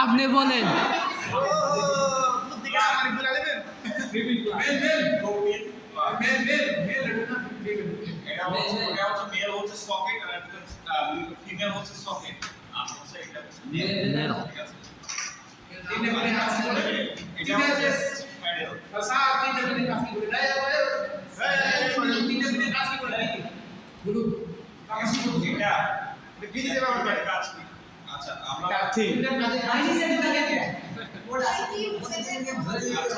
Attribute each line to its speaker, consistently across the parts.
Speaker 1: আপনি বলেন
Speaker 2: আর হচ্ছে এটা
Speaker 1: Male.
Speaker 2: ঠিক আছে এটা হচ্ছে প্যাডেল এটা কাজ কি আচ্ছা আচ্ছা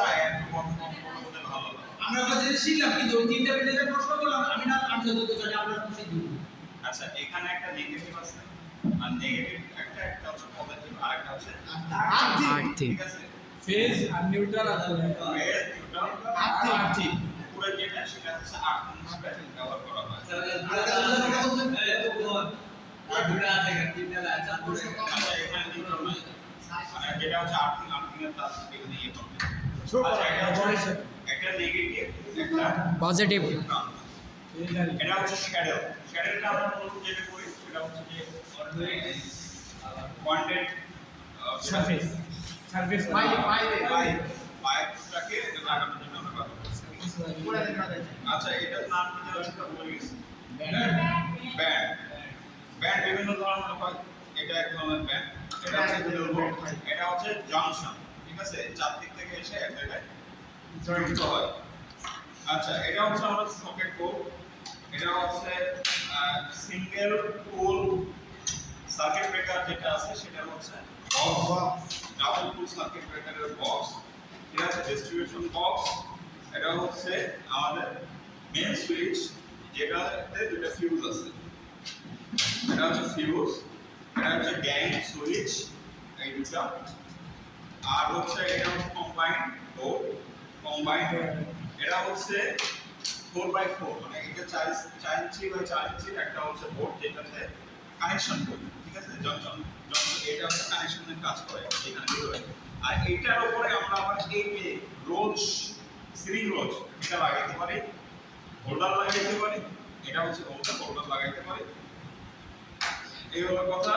Speaker 2: লাগে
Speaker 3: আমরা একটা শিখলাম কিন্তু ওই তিনটা মিলে প্রশ্ন করলাম আমি না আমি যতটুকু জানি আমরা শিখি দিব
Speaker 2: আচ্ছা এখানে একটা নেগেটিভ আছে আর নেগেটিভ একটা একটা হচ্ছে পজিটিভ আর একটা হচ্ছে
Speaker 1: আর্থিক
Speaker 2: ঠিক আছে
Speaker 4: ফেজ আর নিউট্রাল আছে
Speaker 2: এর নিউট্রাল
Speaker 4: আর্থিক।
Speaker 2: আর্থিক পুরো যেটা সেটা হচ্ছে আর্থিক হিসেবে ব্যবহার করা হয় আচ্ছা এখানে নিউট্রাল নাই মানে যেটা হচ্ছে এখানে ইয়ে করবে আচ্ছা এটা হচ্ছে একটা নেগেটিভ একটা
Speaker 1: পজিটিভ
Speaker 2: এটা হচ্ছে শ্যাডো শ্যাডোটা আমরা মূলত যেটা করি সেটা হচ্ছে যে পয়েন্টেড
Speaker 4: সারফেস সারফেস
Speaker 2: পাইপটাকে লাগানোর জন্য আমরা ব্যবহার করি। আচ্ছা এটার নাম কি যেন বলে গেছি। ব্যান্ড ব্যান্ড বিভিন্ন ধরনের হয়। এটা এক ধরনের ব্যান্ড এটা হচ্ছে দুর্ব এটা হচ্ছে জংশন ঠিক আছে? চারদিক থেকে এসে এক জায়গায় যুক্ত হয়। আচ্ছা এটা হচ্ছে আমাদের সকেট কোড এটা হচ্ছে সিঙ্গেল পোল সার্কিট ব্রেকার যেটা আছে সেটা হচ্ছে বক্স ডাবল পোল সার্কিট ব্রেকারের বক্স এটা হচ্ছে ডিস্ট্রিবিউশন বক্স এটা হচ্ছে আমাদের মেন সুইচ যেটাতে দুটো ফিউজ আছে। এটা হচ্ছে ফিউজ এটা হচ্ছে গ্যাং সুইচ, এই দুটো। আর হচ্ছে এটা হচ্ছে কম্বাইন্ড বোর্ড কম্বাইন্ড এটা হচ্ছে ফোর বাই ফোর মানে এটা চার চার ইঞ্চি বাই চার ইঞ্চি একটা হচ্ছে বোর্ড যেটাতে কানেকশন করি, ঠিক আছে? জংশন জংশন এটা হচ্ছে কানেকশনের কাজ করে এখানে ভিতরে আর এইটার উপরে আমরা আবার এই যে রোজ সিরিং রোজ, এটা লাগাইতে পারি। হোল্ডার লাগাইতে পারি। এটা হচ্ছে হোল্ডার হোল্ডার লাগাইতে পারি। এই হলো কথা।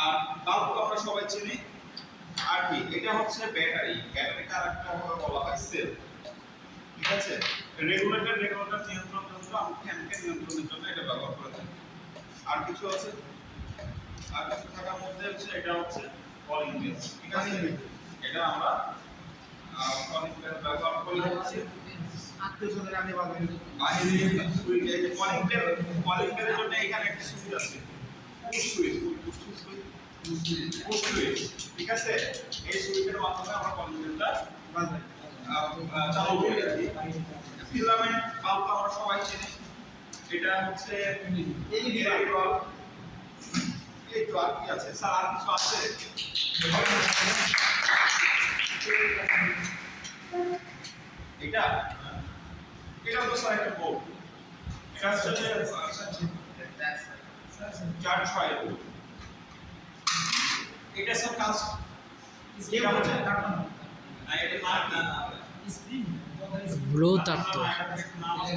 Speaker 2: আর বাল্ব আমরা সবাই চিনি। আর কি এটা হচ্ছে ব্যাটারি। ব্যাটারিটা আরেকটা ভাবে বলা হয় সেল। ঠিক আছে? রেগুলেটর রেগুলেটর নিয়ন্ত্রণ যন্ত্র আমি ফ্যানকে নিয়ন্ত্রণের জন্য এটা ব্যবহার করে থাকি। আর কিছু আছে? আর কিছু থাকার মধ্যে হচ্ছে এটা হচ্ছে কলিং বেল ঠিক আছে? এটা আমরা কলিং বেল ব্যবহার করে হচ্ছে বাইরে কলিং বেল কলিং বেলের জন্য এখানে একটা সুইচ আছে। পুশ সুইচ ঠিক আছে এই সুইচের মাধ্যমে আমরা বেলটা চালু করি আর কি ফিলামেন্ট বাল্ব আমরা সবাই চিনি এটা হচ্ছে এলইডি বাল্ব এই তো আর কি আছে স্যার আর কিছু আছে এটা এটা তো স্যার একটা বোর্ড এটা হচ্ছে চার ছয় এটা সব কাজ
Speaker 1: ব্লু তাত্ত্ব
Speaker 2: নাম আছে